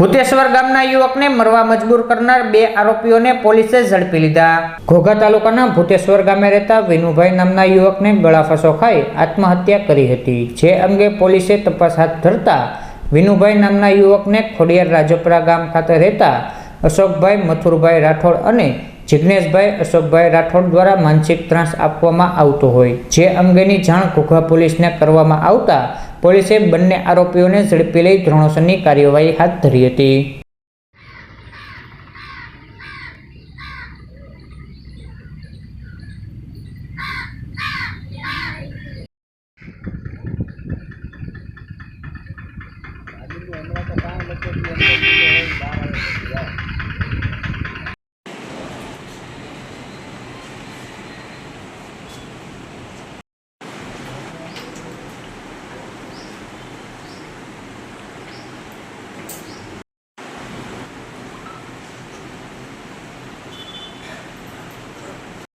ભૂતેશ્વર ગામના યુવકને મરવા મજબૂર કરનાર બે આરોપીઓને પોલીસે ઝડપી લીધા. ઘોઘા તાલુકાના ભૂતેશ્વર ગામે રહેતા વિનુભાઈ નામના યુવકને ગળાફાંસો ખાઈ આત્મહત્યા કરી હતી. જે અંગે પોલીસે તપાસ હાથ ધરતા વિનુભાઈ નામના યુવકને ખોડિયાર રાજપરા ગામ ખાતે રહેતા અશોકભાઈ મથુરભાઈ રાઠોડ અને જિજ્ઞેશભાઈ અશોકભાઈ રાઠોડ દ્વારા માનસિક ત્રાસ આપવામાં આવતો હોય. જે અંગેની જાણ ઘોઘા પોલીસને કરવામાં આવતા પોલીસે બંને આરોપીઓને ઝડપી લઈ ધોરણસરની કાર્યવાહી હાથ ધરી હતી.